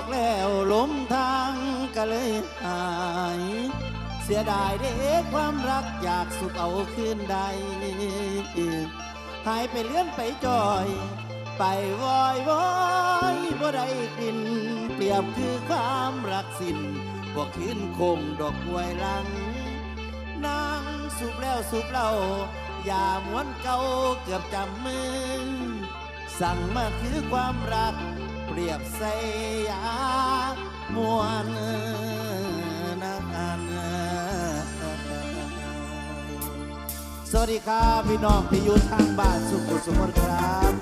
อกแล้วหลมทางก็เลยหาย เสียดายเด็กความรักอยากสุขเอาคืนใด หายไปเลื่อนไปจอย ไปวอยวอยบ่ได้กลิน เปรียบคือความรักสิ้นบ่คืนคงดอกกวยลังนางสุบแล้วสุบเล่าอย่าม้วนเก่าเกือบจำมือ สั่งมาคือความรัก เปรียบใส่ยามวนนักอันสวัสดีครับพี่น้องที่อยู่ทางบ้านสุขุสุขครับ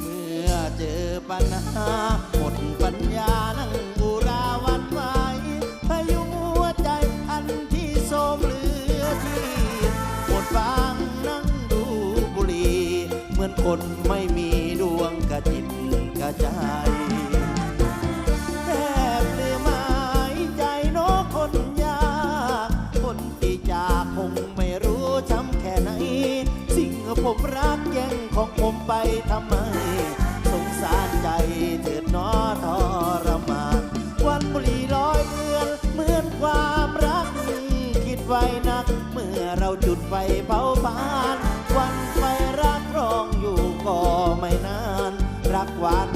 เมื่อเจอปัญหา คนไม่มีดวงกระจิตกระใจแทบลืมหายใจนกคนยากคนที่จากคงไม่รู้ช้ำแค่ไหน สิ่งผมรักแย่งของผมไปทำไม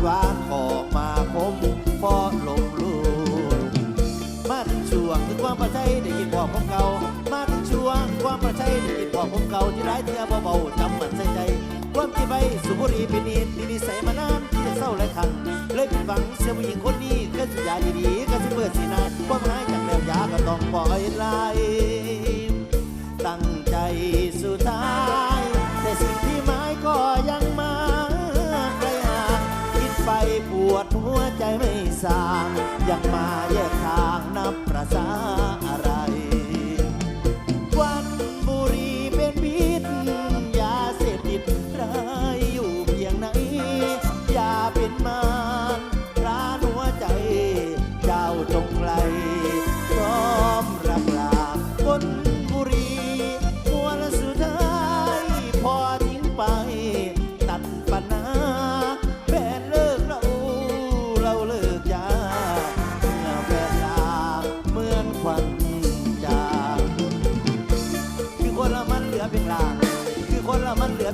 หวานออกมาคมพอลงลูมาถึงช่วงที่ความประชัยได้ยินบอกของเก่ามาถึงช่วงความประชัยได้ยินบอกของเก่าที่ร้ายเทือเบาๆจำมันใส่ใจความที่ไปสุบุรีเป็นนิดที่นิสัยมานานที่จะเศร้าและขังเลยผิดหวังเสียผู้หญิงคนนี้ก็สุดยาดีๆก็สิเปิด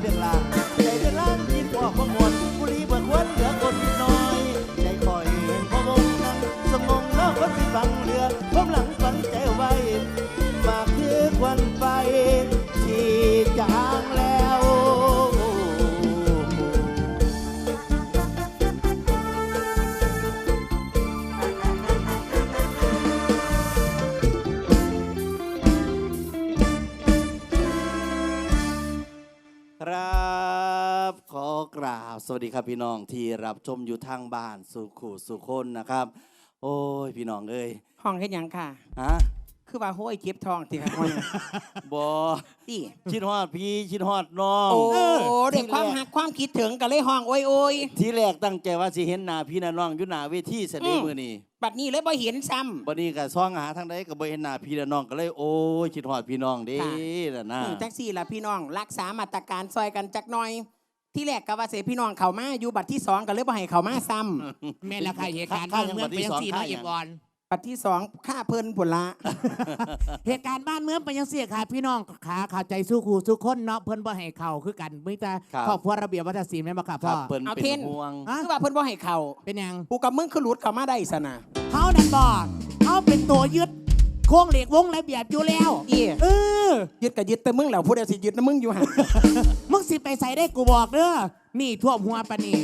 เหลือเพียงลางใจเป็นล้านยินบอกว่าหมดบุรีเบิกวันเหลือคนนิดน้อย ใจคอยเห็นพะวงนั่งสมองนอกคนที่ฟังเรือพอมหลังฝันใจไว้มาคือควันไฟที่จางแล้ว สวัสดีครับพี่น้องที่รับชมอยู่ทางบ้านสุขุสุคนนะครับ โอ้ยพี่น้องเอ้ยห้องเฮ็ดหยังค่ะ ฮะคือว่าโห้ยเก็บทองติค่ะห้อยบอติชิดฮอดพี่ชิดฮอดน้องโอ้เออเด็กความที่แรหักความคิดถึงก็เลยห้องโอ้ยโอยที่แรกตั้งใจว่าสิเห็นหน้าพี่น้าน้องอยู่หน้าเวทีเสด็จอืมมือนี้บัดนี้เลยบ่เห็นซ้ำบัดนี้ก็ซ่องหาทางใดก็บ่เห็นหน้าพี่น้าน้องก็เลยโอ้ยชิดฮอดพี่น้องเด้ค่ะน่ะนะอืมจังสี่ล่ะพี่น้องรักษามาตรการซอยกันจักหน่อย ที่แรกก็ว่าเสพี่น้องเข้ามาอยู่บัดที่สองก็เลยบ่ให้เข้ามาซ้ำแม่นละค่ะเหตุการณ์ค่าบ้านเมืองค่าเป็นยังสี่ค่าเนาะหยัเองกอนบัดที่สองค่าเพิ่นผุนละเหตุการณ์บ้านเมืองเป็นยังสี่ค่ะพี่น้องขาเข้าใจสู้ครูสู้คนเนาะเพิ่นบ่ให้เข้าคือกันมิแต่ครับ ครอบครัวระเบียบวัฒนศิลป์แม่นบ่ค่ะคพ่รัอบเพิ่นเอาเป็เทนนห่วง ฮะคือว่าเพิ่นบ่ให้เข้าเป็นหยังกูกับมึงคือหลุดเข้ามาได้ซะนะเฮานั่นบ่เฮาเป็นตัวยึดโค้งเหล็กวงระเบียบอยู่แล้วอีเออยึดก็ยึดแต่มึงแล้วผู้ใดสิยึดนะมึงอยู่หั่นมึง สิไปใส่ได้กูบอกเด้อนี่ท่วมหัวปานนี่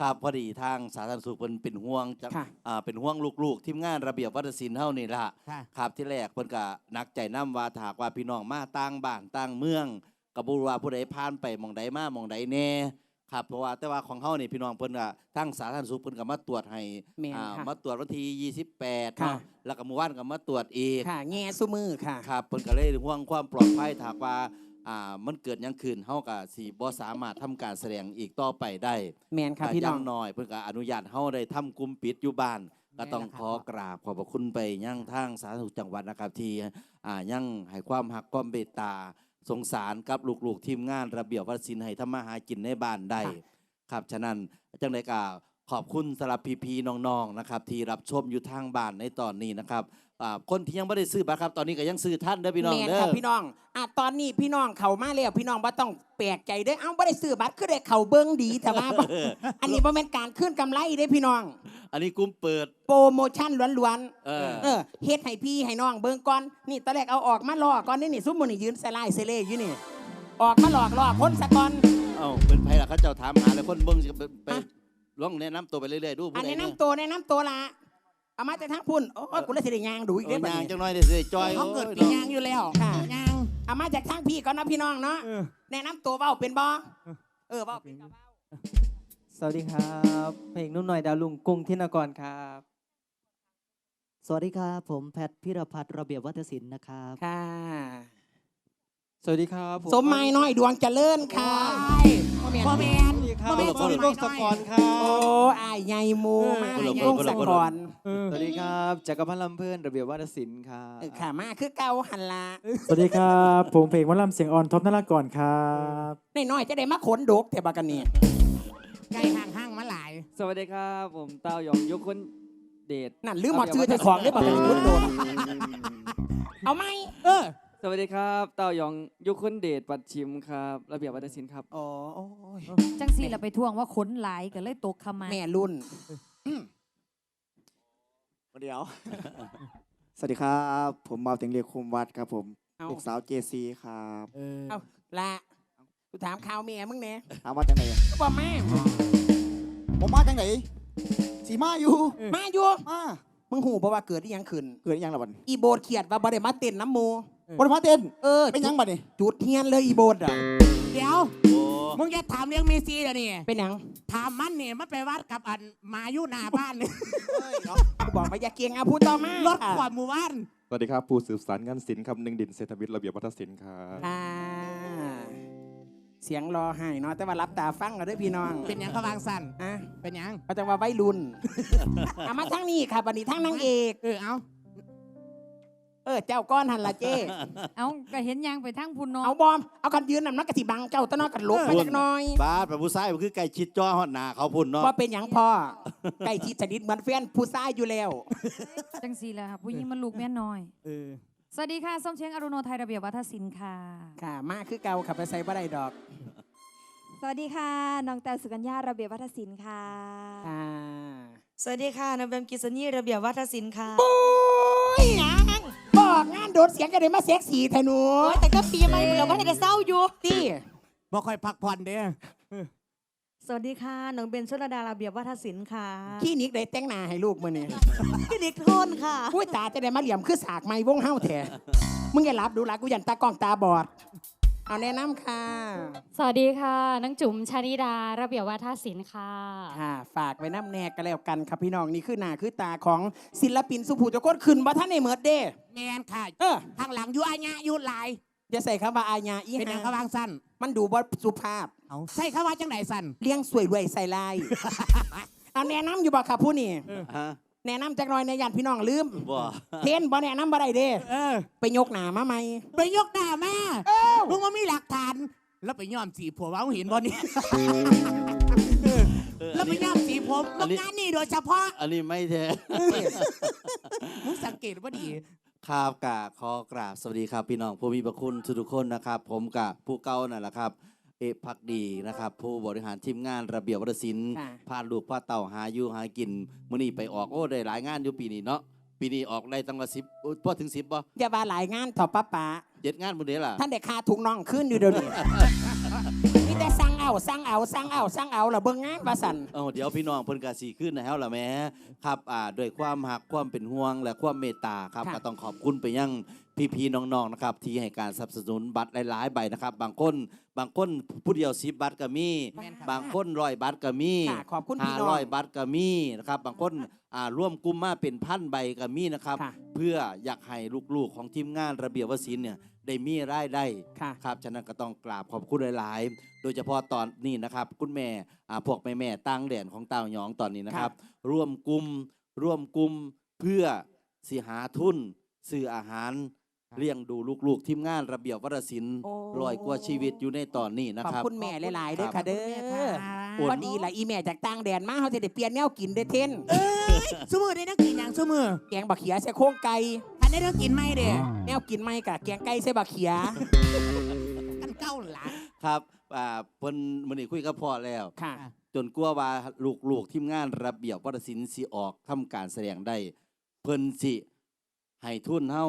ครับพอดีทางสาธารณสุขเพิ่นเป็นห่วงจะค่ะอ่าเป็นห่วงลูกๆทีมงานระเบียบวัฒนศิลป์เฮานี่ล่ะค่ะ ครับที่แรกเพิ่นก็นักใจน้ำว่าถ้าหากว่าพี่น้องมาต่างบ้านต่างเมืองก็บ่รู้ว่าผู้ใดผ่านไปหม่องใดมาหม่องใดแน่ครับเพราะว่าแต่ว่าของเฮานี่พี่น้องเพิ่นก็ทั้งสาธารณสุขเพิ่นก็มาตรวจให้แม่นอ่าค่ะมาตรวจวันที่28ค่ะ เนาะแล้วก็เมื่อวานก็มาตรวจอีก ค่ะแง่ซุมือค่ะ ครับเพิ่นก็เลยห่วงความปลอดภัยถ้าหากว่า อ่ามันเกิดหยังขึ้นเฮาก็สิบ่สามารถทำการแสดงอีกต่อไปได้แมนค่ะก็พี่น้ยัองงน้อย เพิ่นก็อนุญาตเฮาได้ทำกลุ่มปิดอยู่บ้าน ก็ต้องขอกราบขอบพระคุณไปยังทางสาธารณสุขจังหวัดนะครับที่อ่ายังให้ความหักความเบตตาสงสารกับลูกๆทีมงานระเบียบวัฒนศิลป์ให้ทำมาหากินในบ้านได้ครับ ฉะนั้นจังไดกาขอบคุณสำหรับพี่ๆน้องๆนะครับ ที่รับชมอยู่ทางบ้านในตอนนี้นะครับ อ่าคนที่ยังไม่ได้ซื้อบัตรครับ ตอนนี้ก็ยังซื้อท่านเด้อพี่น้องแม่นเด้ครัอบพี่น้องอะตอนนี้พี่น้องเขามาแล้วพี่น้องว่าต้องแปลกใจเด้อเอ้าบ่ได้ซื้อบัตรคือได้เขาเบิ้งดีแต่ว่าบ่อันนี้บ่แม่นการขึ้นกำไรเด้พี่น้อง อันนี้กลุ้มเปิด โปรโมชั่นล้วนเออๆเออ เฮ็ดให้พี่ให้น้องเบิ่งก่อน นี่ตอนแรกเอาออกมาลอก่อนนี่นี่ซุมมื้อนี่ยืนใส่ลายใส่เล่อยู่นี่ ออกมาหลอกล่อคนซะก่อน เอ้าเป็นไผล่ะเขาเจ้าถามหาเลยคนเบิ่งสิไปไปอะ ลองแนะนำตัวไปเรื่อยๆดูอันผู้ใดแนะเนี่ยนำตัวแนะนำตัวละ เอามาแต่ทั้งพุ่นโอ้ยกูเลยสิได้ยางดูอีกเอเด้อบัดยางนี้จังน้อยได้สิจอยเขาเกิดโอ้ยปียางอยู่แล้วค่ะยางเอามาจากทั้งพี่ก่อนนะพี่น้องเนาะแนะนำตัวเว้าเป็นบ่เออเว้าเป็นก็เว้าสวัสดีครับเพลงนุ่นหน่อยดาวลุงกรุงทินกรครับ สวัสดีครับ ผมแพทย์พิรพัฒน์ระเบียบวัฒนศิลป์นะครับ ค่ะ สวัสดีครับผสมหมายน้อยดวงเจริญค่ะพ่อแมนสวัสดีครับพ่อแมนผมวิโรจน์สกรครัโอ้บ อายใหญ่หมูมาเออให้วงสะกอนสวัสดีครับจักรพันธ์ลำเพื่อนระเบียบวัฒนศิลป์ครับเออค่ะมาคือเก่าหันละสวัสดีครับ ผมเพลงวัลลำเสียงอ่อนท็อปนรากรครับน้อยๆจะได้มาขนดกแต่บักกันนี่ไก่ห่างห้างๆมาหลาย สวัสดีครับ ผมเต้าหยองยกคนเดชนั่นลืมหมดชื่อเจ้าของได้บักกันนี่พุดโดนเอาไหมเออ สวัสดีครับเต้าหยองยกคนเดชปัดชิมครับระเบียบวัฒนศิลป์ครับโอ้โอ้ยจังสี่เราไปทวงว่าขนหลายก็เลยตกขมาแม่รุ่นเดี๋ยว สวัสดีครับ ผมเมาเต็งเรียกคุมวัดครับผมเอาลูกสาวเจซีครับเออเอาละกูถามข่าวเมียมึงเนี่ยถามว่าจังไหนก็บอกแม่ผมมาจังไหนสีมาอยู่ มาอยู่มามึงหูเพราะว่าเกิดที่ยังขึ้นเกิดอีหยังละบัดอีโบดเขียดว่าบ่ได้มาเต้นน้ำหมู บนมาเต้นเออเป็นหยังบัดนี่จุดเทียนเลยอีโบดอะเดี๋ยวโอ้มึงจะถามเรื่องเมซี่เดี๋ยวนี้เป็นหยังถามมันเนี่ยมันไปวัดกับอันหมาอยู่หน้าบ้านเนี่ยกูบอกมาอย่าเกียงเอาพูดต่อมารถกว่าหมู่บ้านสวัสดีครับ ผู้สืบสารงานศิลป์ครับหนึ่งดินเศรษฐวิทย์ระเบียบวัฒนศิลป์ครับอ่าเสียงรอให้เนาะแต่ว่ารับตาฟังเอาเด้วยพี่น้องเป็นหยังเขาวางสั่นอะเป็นหยังเขาจะว่าไว้รุ่น เอามาทั้งนี้ค่ะบันนี้ทั้งนางเอก เออเอาเออเจ้าก้อนหันละเจ้ เอาก็เห็นยางไปทั้งพุ่นเน้องเอาบอมเอากันยืนนำนักกะสิบังเจ้าตะนอกกันลบมาจักหน่อยบ้าดแบบผู้ชายมันคือไก่ชิดจ้อฮอดหนาเขาพุ่นเนาะว่าเป็นหยังพ่อใกล้ชิดสนิทเหมือนแฟนผู้ชายอยู่แล้วจังสี่แหละค่ะผู้หญิงมันลูกแม่น้อยเออสวัสดีค่ะส้มเช้งอรุโนไทยระเบียบวัฒนศิลป์ค่ะ ค่ะ มาคือเก่าขับไปใส่บ่ได้ดอก สวัสดีค่ะน้องแต้วสุกัญญาระเบียบวัฒนศิลป์ค่ะค่ะสวัสดีค่ะน้องแบมกิษณีระเบียบวัฒนศิลป์ค่ะปุ้ย ดดเสียงกันเลยมาเซ็กซี่แทนูแต่ก็ปีใหม่เราไม่ได้เศร้าอยู่ตี้บ่ค่อยพักผ่อนเด้อสวัสดีค่ะน้องเบนชลดาระเบียบวัฒนศิลป์ค่ะคลินิกได้แต่งหน้าให้ลูกมื้อนี้พี่นิกโทนค่ะอุ้ยตาจะได้มาเหลี่ยมคือสากไม้วงเฮาแท้มึงอย่ารับดูละกูยันตากล้องตาบอด เอาแนะนำค่ะสวัสดีค่ะนังจุ๋มชานิดา ระเบียบวัฒนศิลป์ค่ะ ค่ะ ฝากไว้น้ำแนกกันแล้วกันครับพี่น้องนี่คือหน้าคือตาของศิลปินสุภูจะก้นขึ้นบ่ท่านในเมิดเด้แมนค่ะเออทางหลังอยู่อาญะอยู่หลาย อย่าใส่คำว่าอาญาอีเป็นหยังหาเขาวางสั่นมันดูบ่สุภาพ เอาใช่เขาว่าจังไหนสั่นเลี้ยงสวยรวยใส่ลาย เอาแนะนำอยู่บ่ครับผู้นี่ ฮะ แนะนำจักหน่อยในยานพี่น้องลืมบ่เทนบ่แนะนำบ่ได้เด้เออ ไปยกหนามาไหมไปยกหน้าแม่มึงว่ามีหลักฐาน แล้วไปย้อมสีผมว่ามึงเห็นบ่นี่เออแล้วอันไปนี้ ย้อมสีผมอัมึนงนี้ งานนี่โดยเฉพาะอันนี้ไม่แท้ มึงสังเกตว่าดี ครับกะขอกราบสวัสดีครับพี่น้องผู้มีพระคุณทุกๆคนนะครับ ผมกับผู้เก่านั่นแหละครับ เอกพักดีนะครับ ผู้บริหารทีมงานระเบียบวัฒนศิลป์ค่ะ พาลูกพาเต่าหาอยู่หากินมื้อนี้ไปออกโอ้ได้หลายงานอยู่ปีนี้เนาะปีนี้ออกได้ตั้งละสิบพอถึงสิบบ่อย่าว่าหลายงานถอป้าป๋าเจ็ดงานมื้อนี้ล่ะท่านได้ค่าถุงน่องขึ้นอยู่เดี๋ยวนี้ มีแต่สั่ง เอาสั่งเอาสั่งเอาสั่งเอาละเบิ่งงานว่าสั่นเอาเดี๋ยวพี่น้องเพิ่นก็สิขึ้นแล้วล่ะแหม่ครับอ่าด้วยความหักความเป็นห่วงและความเมตตาครับค่ะก็ต้องขอบคุณไปยังพี่ๆน้องๆนะครับที่ให้การสนับสนุนบัตรหลายๆใบนะครับ บางคนบางคนผู้เดียว10บัตรก็มีแม่นครับบางคนร้อยบัตรก็มีค่ะขอบคุณพี่ห้าน้องร้อยบัตรก็มีนะครับบางคนอ่าร่วมกลุ่มมาเป็นพันใบก็มีนะครับค่ะเพื่ออยากให้ลูกๆของทีมงานระเบียบวศิลป์เนี่ย ได้มีรายได้ค่ะครับฉะนั้นก็ต้องกราบขอบคุณหลาย ๆ โดยเฉพาะตอนนี้นะครับ คุณแม่อ่าพวกแม่แม่ๆตั้งแดนของเต้าหยองตอนนี้นะครับ ร่วมกลุ่มร่วมกลุ่มเพื่อสิหาทุนซื้ออาหารเลี้ยงดูลูก ๆ ทีมงานระเบียบวัฒนศิลป์โอ้ ลอยกว่าชีวิตอยู่ในตอนนี้นะขอบครับ คุณแม่หลายๆเด้อค่ะเด้แม่อค่ะโอนพอดีละอีแม่จากต่างแดนมาเขาจะได้เปลี่ยนแนวกินได้เท่นซุมือได้นักกินอย่างซุมือแกงบักเขียใส่โครงไก่ ทันได้นักกินไหมเด้แนวกินไม่กะแกงไก่ใส่บักเขียกันเก้าหลานครับอ่าเพิ่นมื้อนี้คุยกับพ่อแล้ว ค่ะ จนกลัวว่าลูกๆทีมงานระเบียบวัฒนศิลป์สิออกทำการแสดงได้ เพิ่นสิให้ทุนเฮา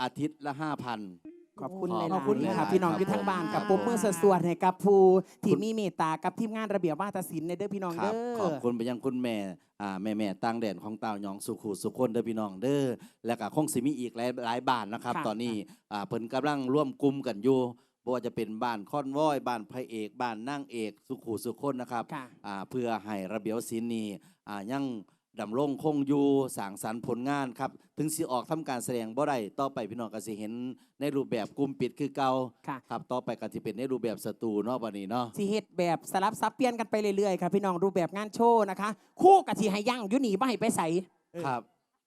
อาทิตย์ละ5,000 ขอบคุณหขลาอบคุณยๆหลายๆค่ะพี่น้องครับอยู่ทางบ้านผมกับปุ๊บมือสวดๆให้กับผู้ที่มีเมตตากับทีมงานระเบียบวาทศิลป์ในเด้อพี่น้องครัเด้บอขอบคุณไปยังคุณแม่อ่าแม่แม่ต่างแดนของเต่าหยองสุขุสุคนเด้อพี่น้องเด้อและก็คงสิมีอีกหลายหลายบ้านนะครับค่ะตอนนี้อ่าเพิ่นกำลังร่วมกลุ่มกันอยู่บ่ว่าจะเป็นบ้านคอนวอยบ้านพระเอกบ้านนางเอกสุขุสุคนนะครับค่ะ อ่าเพื่อให้ระเบียบศิลป์นี้อ่ายัง ดำรงคงอยู่สร้างสรรค์ผลงานครับ ถึงสิออกทำการแสดงบ่ได้ต่อไปพี่น้องก็สิเห็นในรูปแบบกลุ่มปิดคือเก่าค่ะ ครับต่อไปก็สิเป็นในรูปแบบสตูเนาะบัดนี้เนาะ สิเฮ็ดแบบสลับซับเปลี่ยนกันไปเรื่อยๆค่ะพี่น้องรูปแบบงานโชว์นะคะ คู่กับสิให้ยั่งอยู่หนีบ่ให้ไปใส่ครับ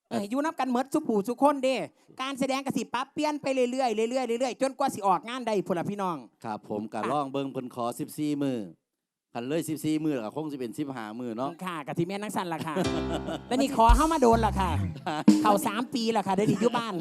เอออยู่นับกันเมดสุผู้สุคนเด้ การแสดงกสิปรับเปลี่ยนไปเรื่อยๆเรื่อยๆเรื่อยๆจนกว่าสิออกงานได้พุ่นละพี่น้อง ครับผมก็ค่ะลองเบิ่งเพิ่นขอ 14 มือ คันเลย14มือก็คงสิเป็น15มือเนาะ ค่ะกะทิแม่นักสันล่ะค่ะแล้วนี่ขอเข้ามาโดนล่ะค่ะ เข่าสามปีล่ะค่ะได้ดีอยู่บ้าน